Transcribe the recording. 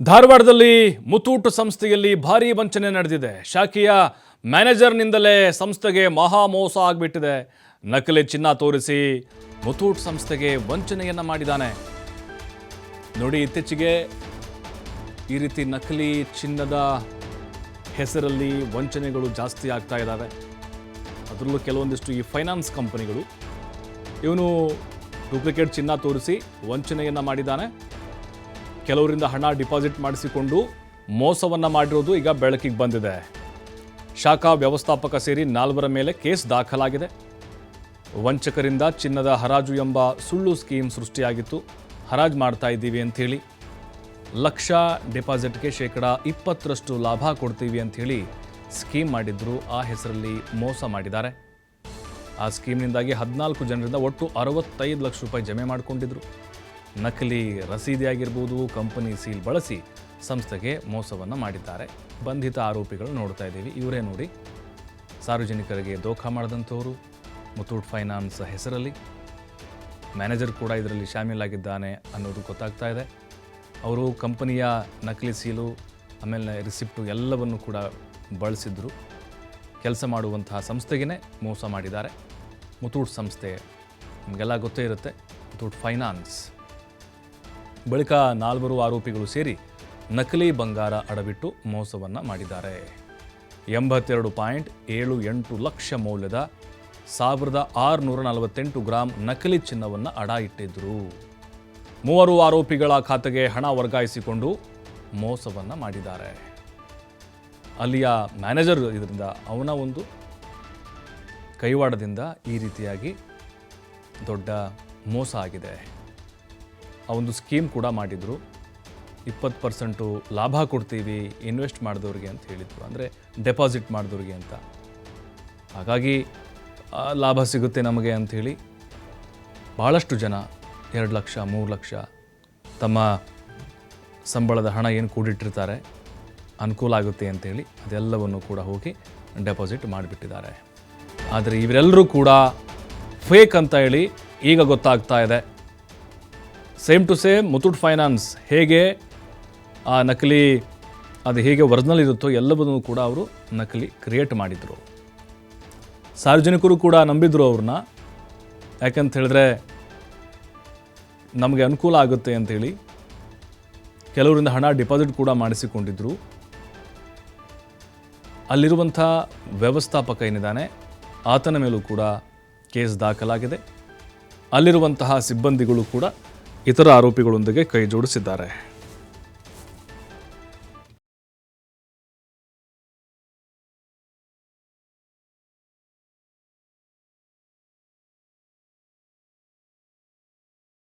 ಧಾರವಾಡದಲ್ಲಿ ಮುತೂಟ್ ಸಂಸ್ಥೆಯಲ್ಲಿ ಭಾರೀ ವಂಚನೆ ನಡೆದಿದೆ. ಶಾಖೆಯ ಮ್ಯಾನೇಜರ್ನಿಂದಲೇ ಸಂಸ್ಥೆಗೆ ಮಹಾ ಮೋಸ ಆಗಿಬಿಟ್ಟಿದೆ. ನಕಲಿ ಚಿನ್ನ ತೋರಿಸಿ ಮುತೂಟ್ ಸಂಸ್ಥೆಗೆ ವಂಚನೆಯನ್ನು ಮಾಡಿದ್ದಾನೆ. ನೋಡಿ, ಇತ್ತೀಚೆಗೆ ಈ ರೀತಿ ನಕಲಿ ಚಿನ್ನದ ಹೆಸರಲ್ಲಿ ವಂಚನೆಗಳು ಜಾಸ್ತಿ ಆಗ್ತಾ ಇದ್ದಾವೆ ಅದರಲ್ಲೂ ಕೆಲವೊಂದಿಷ್ಟು ಈ ಫೈನಾನ್ಸ್ ಕಂಪನಿಗಳು ಇವನು ಡೂಪ್ಲಿಕೇಟ್ ಚಿನ್ನ ತೋರಿಸಿ ವಂಚನೆಯನ್ನು ಮಾಡಿದ್ದಾನೆ. ಕೆಲವರಿಂದ ಹಣ ಡಿಪಾಸಿಟ್ ಮಾಡಿಸಿಕೊಂಡು ಮೋಸವನ್ನ ಮಾಡಿರೋದು ಈಗ ಬೆಳಕಿಗೆ ಬಂದಿದೆ. ಶಾಖಾ ವ್ಯವಸ್ಥಾಪಕ ಸೇರಿ ನಾಲ್ವರ ಮೇಲೆ ಕೇಸ್ ದಾಖಲಾಗಿದೆ. ವಂಚಕರಿಂದ ಚಿನ್ನದ ಹರಾಜು ಎಂಬ ಸುಳ್ಳು ಸ್ಕೀಮ್ ಸೃಷ್ಟಿಯಾಗಿತ್ತು. ಹರಾಜು ಮಾಡ್ತಾ ಇದ್ದೀವಿ ಅಂಥೇಳಿ. ಲಕ್ಷ ಡಿಪಾಸಿಟ್ಗೆ ಶೇಕಡ ಇಪ್ಪತ್ತರಷ್ಟು ಲಾಭ ಕೊಡ್ತೀವಿ ಅಂಥೇಳಿ ಸ್ಕೀಮ್ ಮಾಡಿದ್ರು. ಆ ಹೆಸರಲ್ಲಿ ಮೋಸ ಮಾಡಿದ್ದಾರೆ. ಆ ಸ್ಕೀಮ್ನಿಂದಾಗಿ ಹದಿನಾಲ್ಕು ಜನರಿಂದ ಒಟ್ಟು ಅರವತ್ತೈದು ಲಕ್ಷ ರೂಪಾಯಿ ಜಮೆ ಮಾಡಿಕೊಂಡಿದ್ರು. ನಕಲಿ ರಸೀದಿ ಆಗಿರ್ಬೋದು ಕಂಪನಿ ಸೀಲ್ ಬಳಸಿ ಸಂಸ್ಥೆಗೆ ಮೋಸವನ್ನು ಮಾಡಿದ್ದಾರೆ. ಬಂಧಿತ ಆರೋಪಿಗಳು ನೋಡ್ತಾ ಇದ್ದೀವಿ. ಇವರೇ ನೋಡಿ ಸಾರ್ವಜನಿಕರಿಗೆ ದೋಖಾ ಮಾಡಿದಂಥವರು, ಮುತ್ತೂಟ್ ಫೈನಾನ್ಸ್ ಹೆಸರಲ್ಲಿ. ಮ್ಯಾನೇಜರ್ ಕೂಡ ಇದರಲ್ಲಿ ಶಾಮೀಲಾಗಿದ್ದಾನೆ ಅನ್ನೋದು ಗೊತ್ತಾಗ್ತಾ ಇದೆ. ಅವರು ಕಂಪನಿಯ ನಕಲಿ ಸೀಲು, ಆಮೇಲೆ ರಿಸಿಪ್ಟು ಎಲ್ಲವನ್ನು ಕೂಡ ಬಳಸಿದ್ರು. ಕೆಲಸ ಮಾಡುವಂತಹ ಸಂಸ್ಥೆಗೇ ಮೋಸ ಮಾಡಿದ್ದಾರೆ. ಮುತ್ತೂಟ್ ಸಂಸ್ಥೆ, ನಿಮಗೆಲ್ಲ ಗೊತ್ತೇ ಇರುತ್ತೆ. ಮುತ್ತೂಟ್ ಫೈನಾನ್ಸ್. ಬಳಿಕ ನಾಲ್ವರು ಆರೋಪಿಗಳು ಸೇರಿ ನಕಲಿ ಬಂಗಾರ ಅಡವಿಟ್ಟು ಮೋಸವನ್ನು ಮಾಡಿದ್ದಾರೆ. ಎಂಬತ್ತೆರಡು ಪಾಯಿಂಟ್ ಏಳು ಎಂಟು ಲಕ್ಷ ಮೌಲ್ಯದ ಸಾವಿರದ ಆರುನೂರ ನಲವತ್ತೆಂಟು ಗ್ರಾಂ ನಕಲಿ ಚಿನ್ನವನ್ನು ಅಡ ಇಟ್ಟಿದ್ದರು ಮೂವರು ಆರೋಪಿಗಳ ಖಾತೆಗೆ ಹಣ ವರ್ಗಾಯಿಸಿಕೊಂಡು ಮೋಸವನ್ನು ಮಾಡಿದ್ದಾರೆ. ಅಲ್ಲಿಯ ಮ್ಯಾನೇಜರ್ ಇದರಿಂದ ಅವನ ಒಂದು ಕೈವಾಡದಿಂದ ಈ ರೀತಿಯಾಗಿ ದೊಡ್ಡ ಮೋಸ ಆಗಿದೆ. ಆ ಒಂದು ಸ್ಕೀಮ್ ಕೂಡ ಮಾಡಿದರು. ಇಪ್ಪತ್ತು ಪರ್ಸೆಂಟು ಲಾಭ ಕೊಡ್ತೀವಿ, ಇನ್ವೆಸ್ಟ್ ಮಾಡಿದವ್ರಿಗೆ ಅಂತ ಹೇಳಿದರು. ಅಂದರೆ ಡೆಪಾಸಿಟ್ ಮಾಡಿದವ್ರಿಗೆ ಅಂತ. ಹಾಗಾಗಿ ಲಾಭ ಸಿಗುತ್ತೆ ನಮಗೆ ಅಂಥೇಳಿ ಭಾಳಷ್ಟು ಜನ, ಎರಡು ಲಕ್ಷ, ಮೂರು ಲಕ್ಷ ತಮ್ಮ ಸಂಬಳದ ಹಣ ಏನು ಕೂಡಿಟ್ಟಿರ್ತಾರೆ, ಅನುಕೂಲ ಆಗುತ್ತೆ ಅಂಥೇಳಿ ಅದೆಲ್ಲವನ್ನು ಕೂಡ ಹೋಗಿ ಡೆಪಾಸಿಟ್ ಮಾಡಿಬಿಟ್ಟಿದ್ದಾರೆ. ಆದರೆ ಇವರೆಲ್ಲರೂ ಕೂಡ ಫೇಕ್ ಅಂತ ಹೇಳಿ ಈಗ ಗೊತ್ತಾಗ್ತಾ ಇದೆ. Same to same Muthoot finance ಹೇಗೆ, ಆ ನಕಲಿ, ಅದು ಹೇಗೆ ಒರಿಜಿನಲ್ ಇರುತ್ತೋ ಎಲ್ಲವನ್ನೂ ಕೂಡ ಅವರು ನಕಲಿ ಕ್ರಿಯೇಟ್ ಮಾಡಿದರು. ಸಾರ್ವಜನಿಕರು ಕೂಡ ನಂಬಿದ್ರು ಅವ್ರನ್ನ. ಯಾಕಂತ ಹೇಳಿದ್ರೆ ನಮಗೆ ಅನುಕೂಲ ಆಗುತ್ತೆ ಅಂಥೇಳಿ ಕೆಲವರಿಂದ ಹಣ ಡಿಪಾಸಿಟ್ ಕೂಡ ಮಾಡಿಸಿಕೊಂಡಿದ್ರು. ಅಲ್ಲಿರುವಂಥ ವ್ಯವಸ್ಥಾಪಕ ಏನಿದ್ದಾನೆ, ಆತನ ಮೇಲೂ ಕೂಡ ಕೇಸ್ ದಾಖಲಾಗಿದೆ. ಅಲ್ಲಿರುವಂತಹ ಸಿಬ್ಬಂದಿಗಳು ಕೂಡ ಇತರ ಆರೋಪಿಗಳೊಂದಿಗೆ ಕೈ ಜೋಡಿಸಿದ್ದಾರೆ